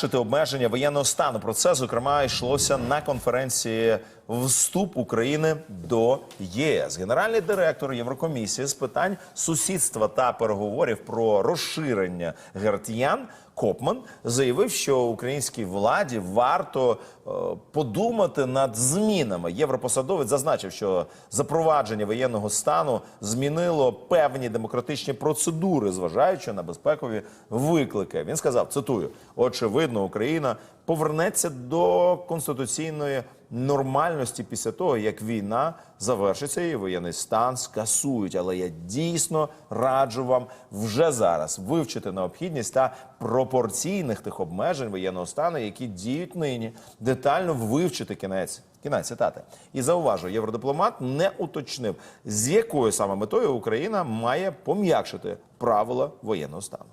пом'якшити обмеження воєнного стану. Про це зокрема йшлося на конференції вступ України до ЄС. Генеральний директор Єврокомісії з питань сусідства та переговорів про розширення Гертьян Копман заявив, що українській владі варто е, подумати над змінами. Європосадовець зазначив, що запровадження воєнного стану змінило певні демократичні процедури, зважаючи на безпекові виклики. Він сказав: цитую: очевидно, Україна повернеться до конституційної нормальності після того, як війна завершиться і воєнний стан скасують. Але я дійсно раджу вам вже зараз вивчити необхідність та пропорційних тих обмежень воєнного стану, які діють нині, детально вивчити кінець. Кінець цитати. І зауважу, євродипломат не уточнив, з якою саме метою Україна має пом'якшити правила воєнного стану.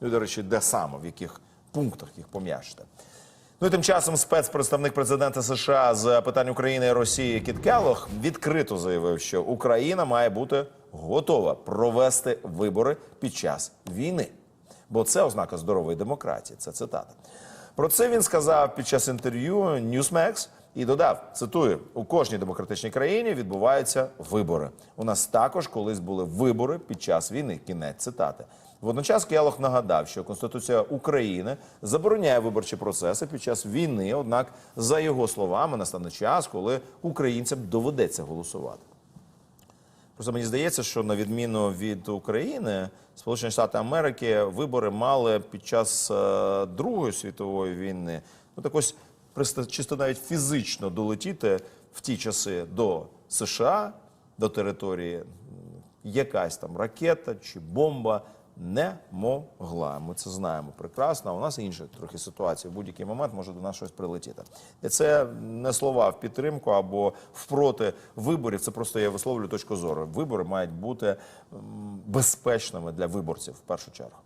Ну, до речі, де саме, в яких пунктах їх пом'якшити. Ну і тим часом спецпредставник президента США з питань України і Росії Кіт Келлог відкрито заявив, що Україна має бути готова провести вибори під час війни, бо це ознака здорової демократії. Це цитата. Про це він сказав під час інтерв'ю Newsmax і додав: цитую: у кожній демократичній країні відбуваються вибори. У нас також колись були вибори під час війни. Кінець цитати. Водночас Келох нагадав, що Конституція України забороняє виборчі процеси під час війни. Однак, за його словами, настане час, коли українцям доведеться голосувати. Просто мені здається, що на відміну від України, Сполучені Штати Америки вибори мали під час е, Другої світової війни. Ну так ось чисто навіть фізично долетіти в ті часи до США, до території якась там ракета чи бомба не могла. Ми це знаємо прекрасно. У нас інша трохи ситуація. В будь-який момент може до нас щось прилетіти. І це не слова в підтримку або впроти виборів. Це просто я висловлюю точку зору. Вибори мають бути безпечними для виборців в першу чергу.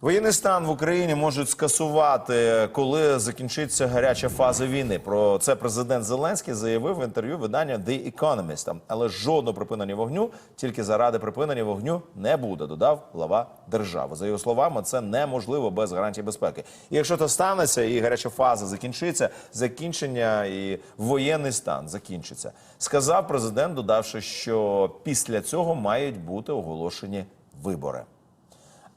Воєнний стан в Україні можуть скасувати, коли закінчиться гаряча фаза війни. Про це президент Зеленський заявив в інтерв'ю видання The Economist. Але жодного припинення вогню тільки заради припинення вогню не буде. Додав глава держави. За його словами, це неможливо без гарантій безпеки. І якщо це станеться, і гаряча фаза закінчиться, закінчення і воєнний стан закінчиться. Сказав президент, додавши, що після цього мають бути оголошені вибори.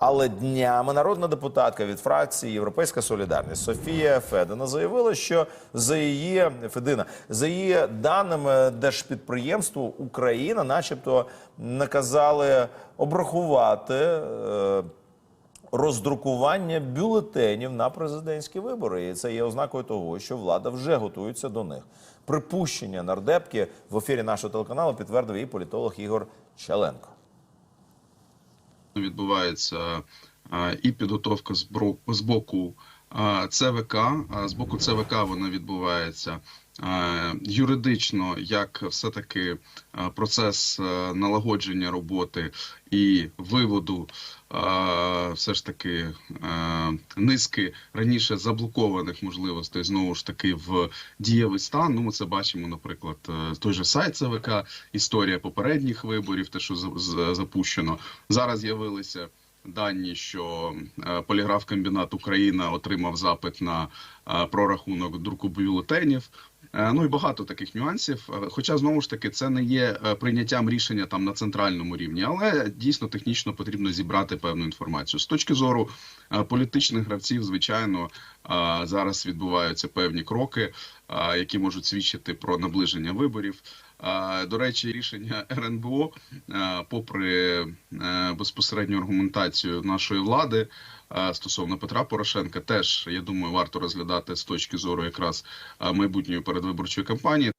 Але днями народна депутатка від фракції Європейська Солідарність Софія Федина заявила, що за її Федина за її даними держпідприємству Україна, начебто, наказали обрахувати. е, Роздрукування бюлетенів на президентські вибори, і це є ознакою того, що влада вже готується до них. Припущення нардепки в ефірі нашого телеканалу підтвердив і політолог Ігор Чаленко. Відбувається е, і підготовка з боку е, ЦВК. а З боку ЦВК вона відбувається е, юридично, як все-таки е, процес е, налагодження роботи і виводу е, все ж таки е, низки раніше заблокованих можливостей знову ж таки в дієвий стан. Ну, ми це бачимо, наприклад, е, той же сайт ЦВК, історія попередніх виборів, те, що за- за- запущено. Зараз з'явилися дані, що е, поліграф-комбінат Україна отримав запит на е, прорахунок друку бюлетенів. Е, Ну і багато таких нюансів. Хоча знову ж таки це не є прийняттям рішення там на центральному рівні, але дійсно технічно потрібно зібрати певну інформацію. З точки зору політичних гравців, звичайно, зараз відбуваються певні кроки, які можуть свідчити про наближення виборів. До речі, рішення РНБО, е, попри е, безпосередню аргументацію нашої влади е, стосовно Петра Порошенка, теж я думаю, варто розглядати з точки зору якраз майбутньої передвиборчої кампанії.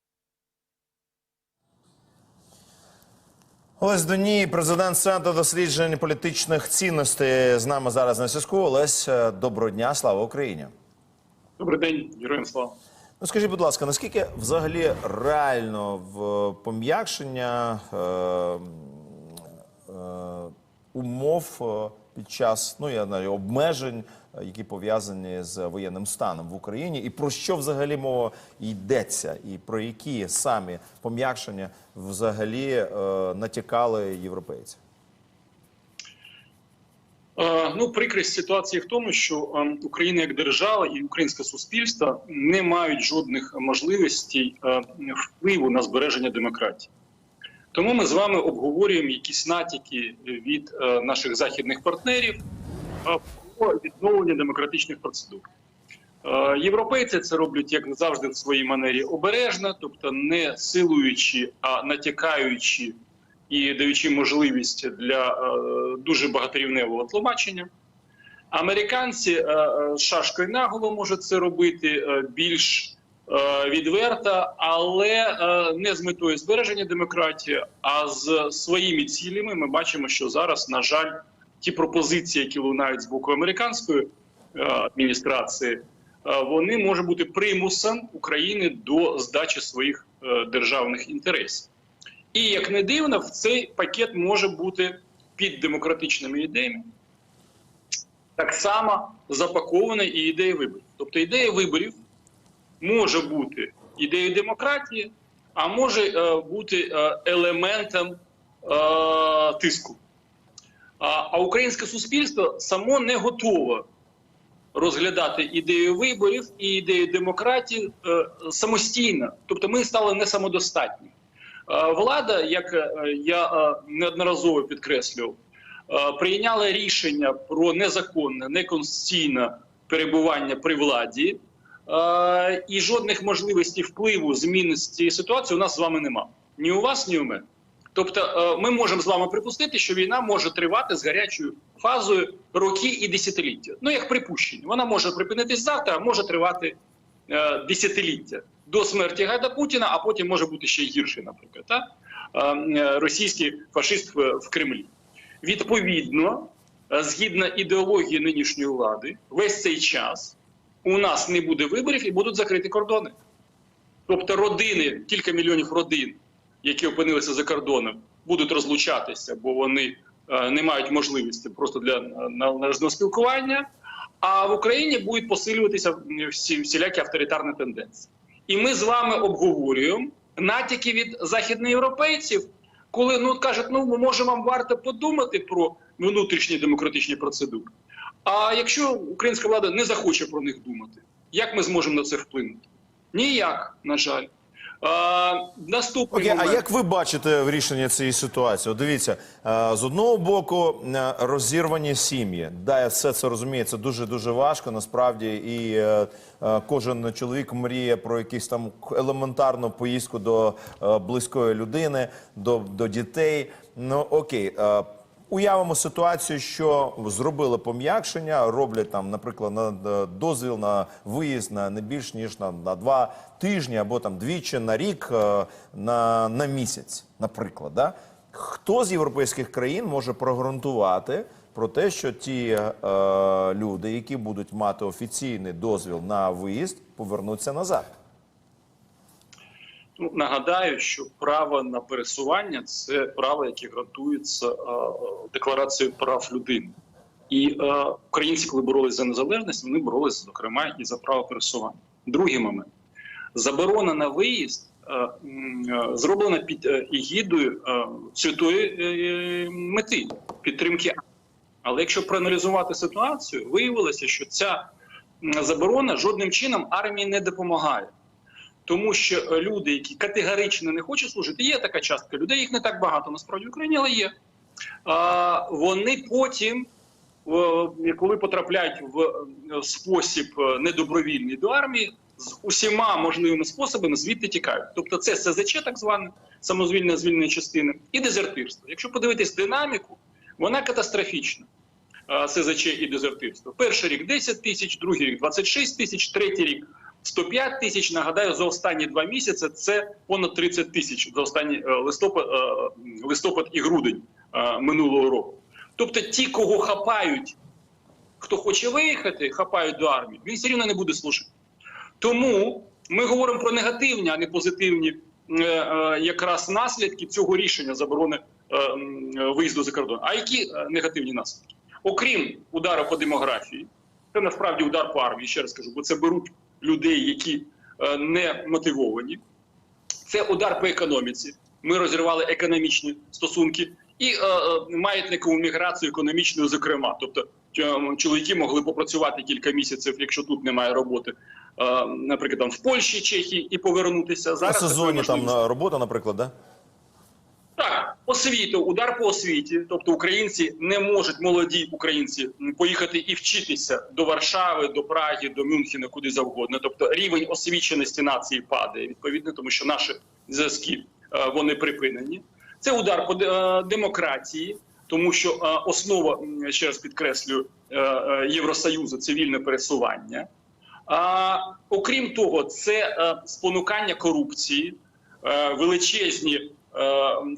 Олесь Доній, президент Центру досліджень політичних цінностей, з нами зараз на зв'язку. Олесь, доброго дня, слава Україні. Добрий день, героям слава. Ну скажіть, будь ласка, наскільки взагалі реально в пом'якшення е, е, умов е, під час ну я знаю обмежень, е, які пов'язані з воєнним станом в Україні, і про що взагалі мова йдеться, і про які самі пом'якшення взагалі е, натякали європейці? Е, Ну, прикрість ситуації в тому, що е, Україна як держава і українське суспільство не мають жодних можливостей е, впливу на збереження демократії. Тому ми з вами обговорюємо якісь натяки від наших західних партнерів про відновлення демократичних процедур. Європейці це роблять як завжди в своїй манері обережно, тобто не силуючи, а натякаючи і даючи можливість для е, дуже багаторівневого тлумачення. Американці е, е, шашкою наголо можуть це робити більш відверто, але не з метою збереження демократії, а з своїми цілями. Ми бачимо, що зараз, на жаль, ті пропозиції, які лунають з боку американської адміністрації, вони можуть бути примусом України до здачі своїх державних інтересів. І як не дивно, в цей пакет може бути під демократичними ідеями. Так само запакована і ідея виборів. Тобто ідея виборів може бути ідеєю демократії, а може е, бути е, елементом е, тиску. А, а українське суспільство само не готове розглядати ідею виборів і ідею демократії е, самостійно. Тобто ми стали не самодостатні. Е, Влада, як е, я е, неодноразово підкреслював, прийняла рішення про незаконне, неконституційне перебування при владі, і жодних можливостей впливу зміни цієї ситуації у нас з вами нема. Ні у вас, ні у мене. Тобто, ми можемо з вами припустити, що війна може тривати з гарячою фазою роки і десятиліття. Ну як припущення, вона може припинитись завтра, а може тривати десятиліття до смерті Гайда Путіна, а потім може бути ще гірше, наприклад, та? Е, російський фашист в, Кремлі. Відповідно, е, згідно ідеології нинішньої влади, весь цей час у нас не буде виборів і будуть закриті кордони. Тобто родини, кілька мільйонів родин, які опинилися за кордоном, будуть розлучатися, бо вони е, не мають можливості просто для належного спілкування. А в Україні будуть посилюватися всі всілякі авторитарні тенденції. І ми з вами обговорюємо натяки від західноєвропейців, коли ну кажуть, ну може вам варто подумати про внутрішні демократичні процедури. А якщо українська влада не захоче про них думати, як ми зможемо на це вплинути? Ніяк, на жаль. А, наступний Окей, а як ви бачите в рішення цієї ситуації? От Дивіться, е, з одного боку е, розірвані сім'ї. Да, все це розумію. Це дуже дуже важко. Насправді, і е, е, кожен чоловік мріє про якусь там елементарну поїздку до е, близької людини, до, до дітей. Ну окей. Уявимо ситуацію, що зробили пом'якшення, роблять там, наприклад, на на дозвіл на виїзд на не більш ніж на, на два тижні або там двічі на рік е, на, на місяць, наприклад. Да? Хто з європейських країн може прогарантувати про те, що ті е, люди, які будуть мати офіційний дозвіл на виїзд, повернуться назад? Ну, нагадаю, що право на пересування це право, яке гарантується е, декларацією прав людини. І е, українці, коли боролись за незалежність, вони боролись зокрема і за право пересування. Другий момент заборона на виїзд е, е, зроблена під е, егідою е, святої е, мети підтримки. Але якщо проаналізувати ситуацію, виявилося, що ця заборона жодним чином армії не допомагає. Тому що е, люди, які категорично не хочуть служити, є така частка людей, їх не так багато насправді в Україні, але є. А, вони потім, е, коли потрапляють в е, спосіб недобровільний до армії, з усіма можливими способами звідти тікають. Тобто це СЗЧ, так зване, самозвільне звільнення частини, і дезертирство. Якщо подивитись динаміку, вона катастрофічна. СЗЧ і дезертирство. Перший рік 10 тисяч, другий рік 26 тисяч, третій рік 105 тисяч. Нагадаю, за останні два місяці це понад 30 тисяч за останні е, листопад, е, листопад і грудень е, минулого року. Тобто, ті, кого хапають, хто хоче виїхати, хапають до армії, він все рівно не буде служити. Тому ми говоримо про негативні, а не позитивні якраз наслідки цього рішення заборони виїзду за кордон. А які негативні наслідки? Окрім удару по демографії, це насправді удар по армії, ще раз кажу, бо це беруть людей, які е, не мотивовані. Це удар по економіці. Ми розірвали економічні стосунки і е, е, маятникову міграцію економічну, зокрема. Тобто е, чоловіки могли попрацювати кілька місяців, якщо тут немає роботи, е, наприклад, там в Польщі, Чехії, і повернутися зараз. такої сезоні там робота, наприклад, да? Освіту, удар по освіті. Тобто українці не можуть, молоді українці, поїхати і вчитися до Варшави, до Праги, до Мюнхена, куди завгодно. Тобто рівень освіченості нації падає відповідно, тому що наші зв'язки е, вони припинені. Це удар по е, демократії, тому що е, основа, ще раз підкреслюю, Євросоюзу цивільне пересування. А, окрім того, це спонукання корупції, величезні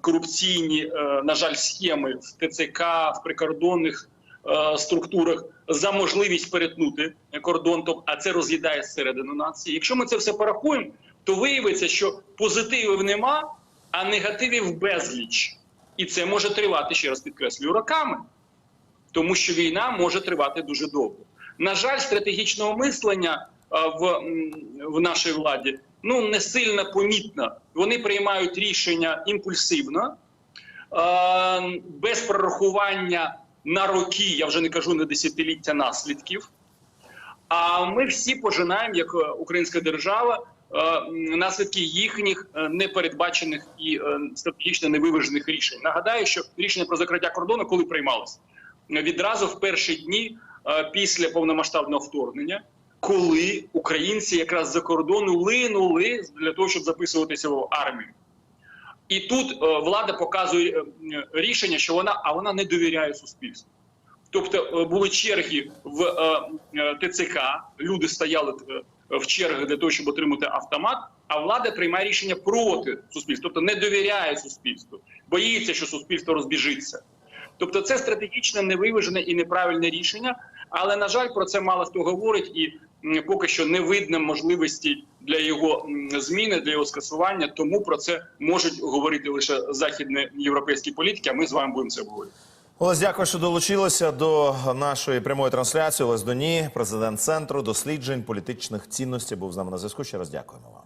корупційні, е, на жаль, схеми в ТЦК, в прикордонних е, структурах за можливість перетнути кордон, тоб- а це роз'їдає зсередину нації. Якщо ми це все порахуємо, то виявиться, що позитивів нема, а негативів безліч. І це може тривати, ще раз підкреслюю, роками тому що війна може тривати дуже довго. На жаль, стратегічного мислення в, в нашій владі ну не сильно помітно. Вони приймають рішення імпульсивно, а, без прорахування на роки, я вже не кажу на десятиліття наслідків. А ми всі пожинаємо, як е, українська держава, е, наслідки їхніх е, непередбачених і е, стратегічно невиважених рішень. Нагадаю, що рішення про закриття кордону коли приймалося? Відразу в перші дні е, після повномасштабного вторгнення, коли українці якраз за кордону линули для того, щоб записуватися в армію. І тут е, влада показує е, рішення, що вона а вона не довіряє суспільству. Тобто е, були черги в ТЦК, люди стояли в чергах для того, щоб отримати автомат. А влада приймає рішення проти суспільства, тобто не довіряє суспільству, боїться, що суспільство розбіжиться. Тобто, це стратегічно невиважене і неправильне рішення. Але на жаль, про це мало хто говорить, і поки що не видно можливості для його зміни, для його скасування. Тому про це можуть говорити лише західноєвропейські політики. А ми з вами будемо це говорити. Олесь, дякую, що долучилися до нашої прямої трансляції. Олесь Доні, президент центру досліджень політичних цінностей, був з нами на зв'язку. Ще раз дякуємо вам.